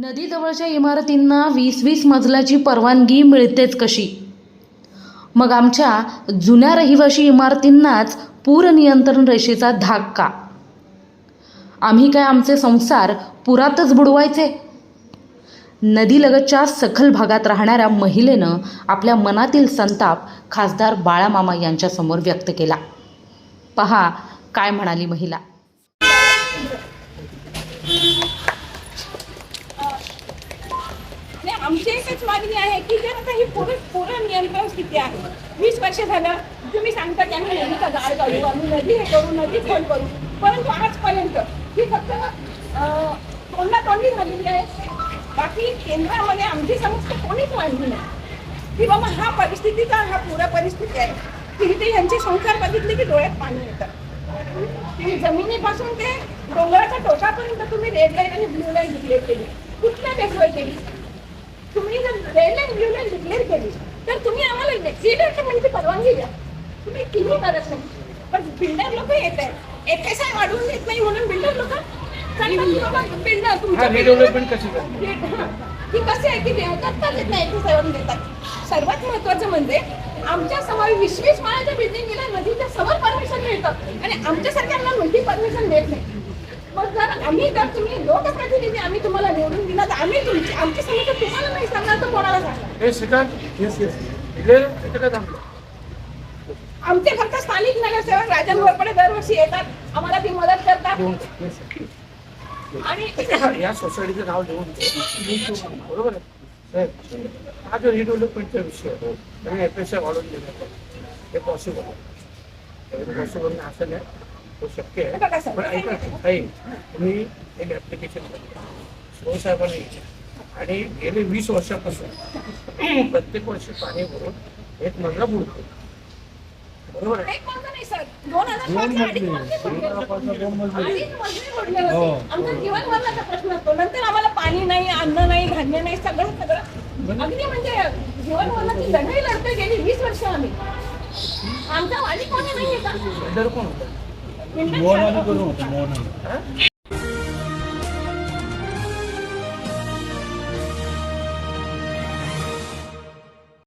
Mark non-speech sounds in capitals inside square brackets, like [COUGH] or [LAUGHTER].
नदीजवळच्या इमारतींना वीस वीस मजल्याची परवानगी मिळतेच कशी? मग आमच्या जुन्या रहिवाशी इमारतींनाच पूर नियंत्रण रेषेचा धाक का? आम्ही काय आमचे संसार पुरातच बुडवायचे? नदीलगतच्या सखल भागात राहणाऱ्या महिलेनं आपल्या मनातील संताप खासदार बाळामामा यांच्यासमोर व्यक्त केला. पहा काय म्हणाली महिला. आमची एकच मागणी आहे की जर आता ही पूर्ण पूर्ण नियंत्रण स्थिती आहे. वीस वर्ष झालं तुम्ही सांगता की आम्ही नदीचा गाळ काढू आम्ही नदी हे करू नदी खोल करू. परंतु आजपर्यंत ही फक्त तोंडातोंडी झालेली आहे. बाकी केंद्रामध्ये आमची समस्या कोणीच मांडली नाही. की बाबा हा परिस्थितीचा हा पुरा परिस्थिती आहे. की इथे यांचे संसार बघितले की डोळ्यात पाणी येतं. जमिनीपासून ते डोंगराच्या टोकापर्यंत तुम्ही रेड लाईन आणि ब्ल्यू लाईन डिक्लेअर केली. कुठल्या वेगवेगळी केली? तुम्ही जर red line blue line declare केली तर तुम्ही आम्हाला डेव्हलपमेंटची परवानगी द्या. तुम्ही किती करत नाही. पण बिल्डर लोक येत आहेत. एफ एस आय वाढवून देत नाही म्हणून बिल्डर लोक बिल्डर तुमचं रिडेव्हलपमेंट कशी करणार? ही कसे आहे की देतात देत नाही ते सर्व देतात. सर्वात महत्वाचं म्हणजे आमच्यासमोर वीस माळ्याच्या बिल्डिंगला नदीच्या समोर परमिशन मिळतं. आणि आमच्यासारख्यांना नदी परमिशन देत नाही. मग जर आम्ही जर तुम्ही लोकप्रतिनिधी आम्ही तुम्हाला निवडून आम्ही तुमची आमची तुम्हाला नाही सांगणार तर कोणाला सांगणार? हे सिद्धांत येस येस. क्लिअर इथं काय थांबलं? आमचे फक्त स्थानिक नगरसेवक राजन वरपडे दरवर्षी येतात. आम्हाला ती मदत करतात. आणि हा, या सोसायटीचं नाव लिहून. बरोबर आहे? साहेब, हा जो रिडेव्हलपमेंटचा विषय आहे आणि एस आय वाढवून देण्याचा हे पॉसिबल आहे. पॉसिबल असं नाही. तो शक्य बघा आहे पण ऐका काही तुम्ही एक ऍप्लिकेशन करा साहेबांनी विचार आणि गेले वीस वर्षापासून [CLEARS THROAT] प्रत्येक वर्षी पाणी भरून एक मजला बुडतो बरोबर आहे? दोन असतो. नंतर आम्हाला पाणी नाही अन्न नाही धान्य नाही सगळं सगळं. अगदी म्हणजे जीवन मरणाची लढाई लढतोय गेली वीस वर्ष आम्ही. आमचा वाली कोणी नाही का? कोण होता? करून हा?